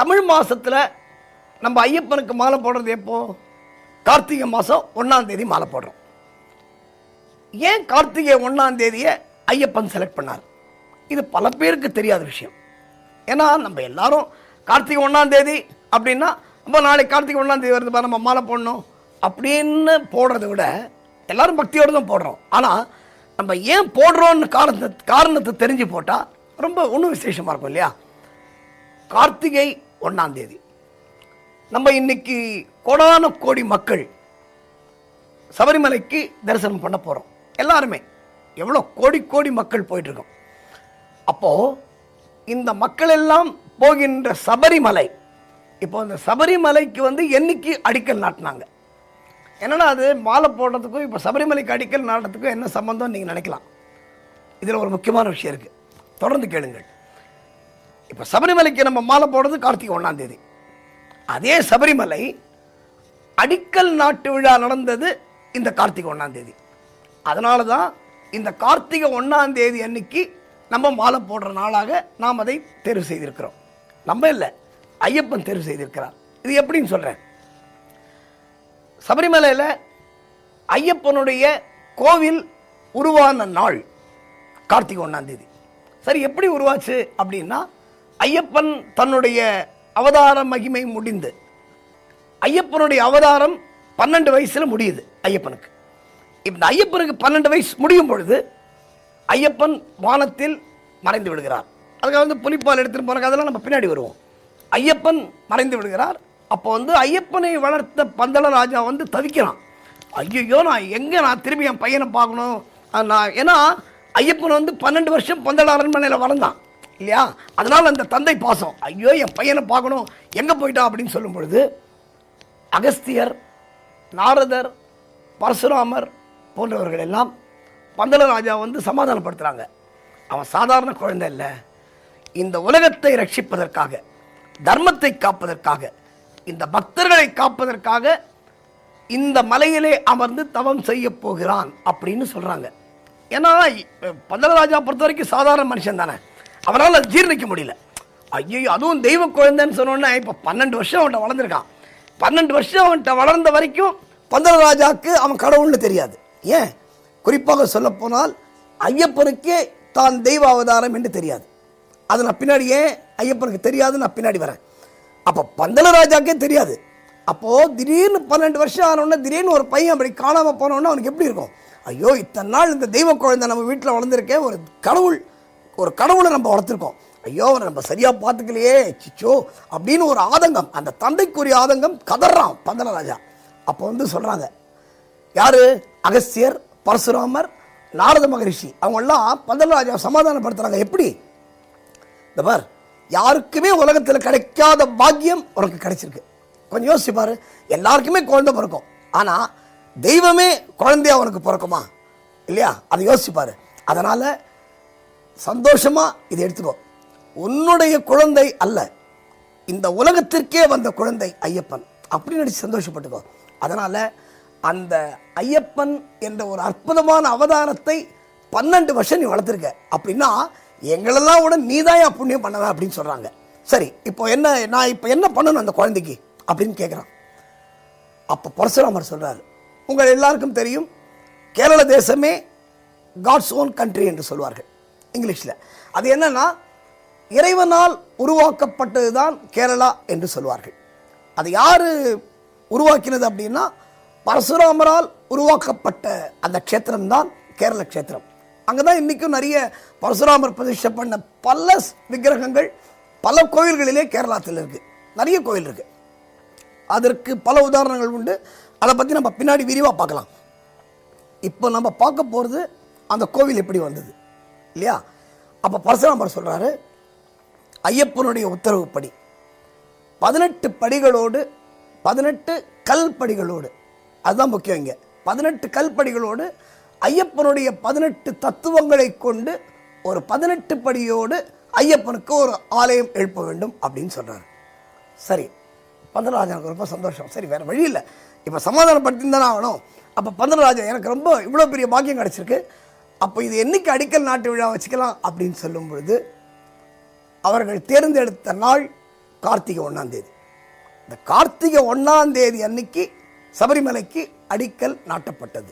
தமிழ் மாதத்தில் நம்ம ஐயப்பனுக்கு மாலை போடுறது எப்போ? கார்த்திகை மாதம் ஒன்றாம் தேதி மாலை போடுறோம். ஏன் கார்த்திகை ஒன்றாம் தேதியை ஐயப்பன் செலக்ட் பண்ணார்? இது பல பேருக்கு தெரியாத விஷயம். ஏன்னா நம்ம எல்லாரும் கார்த்திகை ஒன்றாம் தேதி அப்படின்னா நம்ம நாளைக்கு கார்த்திகை ஒன்றாம் தேதி வருதுப்பா நம்ம மாலை போடணும் அப்படின்னு போடுறத விட எல்லாரும் பக்தியோடு தான் போடுறோம். ஆனால் நம்ம ஏன் போடுறோன்னு காரணத்தை காரணத்தை தெரிஞ்சு போட்டால் ரொம்ப ஒன்றும் விசேஷமாக இருக்கும் இல்லையா? கார்த்திகை ஒன்றாம் தேதி நம்ம இன்னைக்கு கோடான கோடி மக்கள் சபரிமலைக்கு தரிசனம் பண்ண போகிறோம் எல்லாருமே. எவ்வளோ கோடி கோடி மக்கள் போயிட்டுருக்கோம். அப்போது இந்த மக்கள் எல்லாம் போகின்ற சபரிமலை இப்போ இந்த சபரிமலைக்கு வந்து என்னைக்கு அடிக்கல் நாட்டினாங்க? என்னன்னா அது மாலை போடுறதுக்கும் இப்போ சபரிமலைக்கு அடிக்கல் நாட்டுறதுக்கும் என்ன சம்மந்தம் நீங்கள் நினைக்கலாம். இதில் ஒரு முக்கியமான விஷயம் இருக்குது தொடர்ந்து கேளுங்கள். இப்போ சபரிமலைக்கு நம்ம மாலை போடுறது கார்த்திகை ஒன்றாம் தேதி. அதே சபரிமலை அடிக்கல் நாட்டு விழா நடந்தது இந்த கார்த்திகை ஒன்றாம் தேதி. அதனால தான் இந்த கார்த்திகை ஒன்றாம் தேதி அன்னைக்கு நம்ம மாலை போடுற நாளாக நாம் அதை தேர்வு செய்திருக்கிறோம். நம்ம இல்லை ஐயப்பன் தேர்வு செய்திருக்கிறார். இது எப்படின்னு சொல்கிறேன் சபரிமலையில் ஐயப்பனுடைய கோவில் உருவான நாள் கார்த்திகை ஒன்றாம் தேதி. சரி எப்படி உருவாச்சு அப்படின்னா ஐயப்பன் தன்னுடைய அவதார மகிமை முடிந்து ஐயப்பனுடைய அவதாரம் பன்னெண்டு வயசில் முடியுது ஐயப்பனுக்கு. இந்த ஐயப்பனுக்கு பன்னெண்டு வயசு முடியும் பொழுது ஐயப்பன் வானத்தில் மறைந்து விடுகிறார். அதுக்காக வந்து புலிப்பால் எடுத்துகிட்டு போற அதெல்லாம் நம்ம பின்னாடி வருவோம். ஐயப்பன் மறைந்து விடுகிறார். அப்போ வந்து ஐயப்பனை வளர்த்த பந்தள ராஜா வந்து தவிக்கிறான். ஐயோ நான் எங்கே நான் திரும்பி என் பையனை பார்க்கணும்? நான் ஏன்னா ஐயப்பன் வந்து பன்னெண்டு வருஷம் பந்தள அரண்மனையில் வளர்ந்தான். இல்லையா? அதனால் அந்த தந்தை பாசம். ஐயோ என் பையனை பார்க்கணும். எங்கே போயிட்டான் அப்படின்னு சொல்லும் பொழுது அகஸ்தியர் நாரதர் பரசுராமர் போன்றவர்கள் எல்லாம் பந்தல ராஜா வந்து சமாதானப்படுத்துகிறாங்க அவன் சாதாரண குழந்தை இல்லை. இந்த உலகத்தை ரட்சிப்பதற்காக தர்மத்தை காப்பதற்காக இந்த பக்தர்களை காப்பதற்காக இந்த மலையிலே அமர்ந்து தவம் செய்ய போகிறான் அப்படின்னு சொல்கிறாங்க ஏன்னா பந்தலராஜா பொறுத்த வரைக்கும் சாதாரண மனுஷன் தானே. அவனால் அதை ஜீர்ணிக்க முடியல. ஐயோ அதுவும் தெய்வ குழந்தைன்னு சொன்னோன்னே இப்போ பன்னெண்டு வருஷம் அவன்கிட்ட வளர்ந்துருக்கான். பன்னெண்டு வருஷம் அவன்கிட்ட வளர்ந்த வரைக்கும் பந்தரராஜாவுக்கு அவன் கடவுள்னு தெரியாது. ஏன்? குறிப்பாக சொல்லப்போனால் ஐயப்பனுக்கே தான் தெய்வ அவதாரம் என்று தெரியாது. அது நான் பின்னாடி ஏன் ஐயப்பனுக்கு தெரியாது நான் பின்னாடி வரேன். அப்போ பந்தலராஜாக்கே தெரியாது. அப்போது திடீர்னு பன்னெண்டு வருஷம் ஆனோடனே திடீர்னு ஒரு பையன் அப்படி காணாமல் போனோடனே அவனுக்கு எப்படி இருக்கும்? ஐயோ இத்தனை நாள் இந்த தெய்வ குழந்தை நம்ம வீட்டில் வளர்ந்துருக்கேன் ஒரு கடவுள் ஒரு கடவுளை நம்ம வளர்த்துருக்கோம். ஐயோ அவனை நம்ம சரியாக பார்த்துக்கலையே. சிச்சோ அப்படின்னு ஒரு ஆதங்கம். அந்த தந்தைக்குரிய ஆதங்கம் கதறான் பந்தலராஜா அப்போ வந்து சொல்கிறாங்க யாரு? அகஸ்தியர் பரசுராமர் நாரத மகரிஷி. அவங்கெல்லாம் பந்தனராஜா சமாதானப்படுத்துறாங்க. எப்படி? இந்த பார் யாருக்குமே உலகத்தில் கிடைக்காத பாக்கியம் உனக்கு கிடைச்சிருக்கு. கொஞ்சம் யோசிச்சு பாரு. எல்லாருக்குமே குழந்தை பிறக்கும். ஆனால் தெய்வமே குழந்தையா உனக்கு பிறக்குமா? இல்லையா? அதை யோசிப்பார் அதனால் சந்தோஷமாக இதை எடுத்துக்கோ. உன்னுடைய குழந்தை அல்ல. இந்த உலகத்திற்கே வந்த குழந்தை ஐயப்பன். அப்படின்னு நினச்சி சந்தோஷப்பட்டுக்கோ. அதனால் அந்த ஐயப்பன் என்ற ஒரு அற்புதமான அவதாரத்தை பன்னெண்டு வருஷம் நீ வளர்த்துருக்க. அப்படின்னா எங்களெல்லாம் விட நீதான் புண்ணியம் பண்ணவன் அப்படின்னு சொல்கிறாங்க சரி இப்போ என்ன நான் இப்போ என்ன பண்ணணும் அந்த குழந்தைக்கு? அப்படின்னு கேட்குறான் அப்போ பரசுராமர் சொல்கிறார் உங்கள் எல்லாருக்கும் தெரியும் கேரள தேசமே காட்ஸ் ஓன் கண்ட்ரி என்று சொல்வார்கள். இங்கிலீஷில். அது என்னென்னா இறைவனால் உருவாக்கப்பட்டது தான் கேரளா என்று சொல்வார்கள். அது யார் உருவாக்கினது அப்படின்னா பரசுராமரால் உருவாக்கப்பட்ட அந்த க்ஷேத்திரம் தான் கேரள க்ஷேத்திரம். அங்கே தான் இன்றைக்கும் நிறைய பரசுராமர் பிரதிஷ்டை பண்ண பல விக்கிரகங்கள் பல கோயில்களிலே கேரளாத்தில் இருக்குது நிறைய கோயில் இருக்குது அதற்கு பல உதாரணங்கள் உண்டு. அதை பற்றி நம்ம பின்னாடி விரிவாக பார்க்கலாம். இப்போ நம்ம பார்க்க போகிறது அந்த கோவில் எப்படி வந்தது? இல்லையா? அப்போ பரசுராமர் சொல்கிறாரு ஐயப்பனுடைய உத்தரவுப்படி. பதினெட்டு படிகளோடு பதினெட்டு கல் படிகளோடு அதுதான் முக்கியம் இங்கே. பதினெட்டு கல் படிகளோடு ஐயப்பனுடைய பதினெட்டு தத்துவங்களை கொண்டு ஒரு பதினெட்டு படியோடு ஐயப்பனுக்கு ஒரு ஆலயம் எழுப்ப வேண்டும் அப்படின்னு சொல்கிறாரு சரி பந்தனராஜனுக்கு ரொம்ப சந்தோஷம். சரி வேற வழி இல்லை. இப்போ சமாதானப்படுத்தி தானே ஆகணும். அப்போ பந்தராஜன் எனக்கு ரொம்ப இவ்வளோ பெரிய பாக்கியம் கிடச்சிருக்கு. அப்போ இது என்னைக்கு அடிக்கல் நாட்டு விழா வச்சுக்கலாம் அப்படின்னு சொல்லும் பொழுது அவர்கள் தேர்ந்தெடுத்த நாள் கார்த்திகை ஒன்றாந்தேதி இந்த கார்த்திகை ஒன்றாந்தேதி அன்னைக்கு சபரிமலைக்கு அடிக்கல் நாட்டப்பட்டது.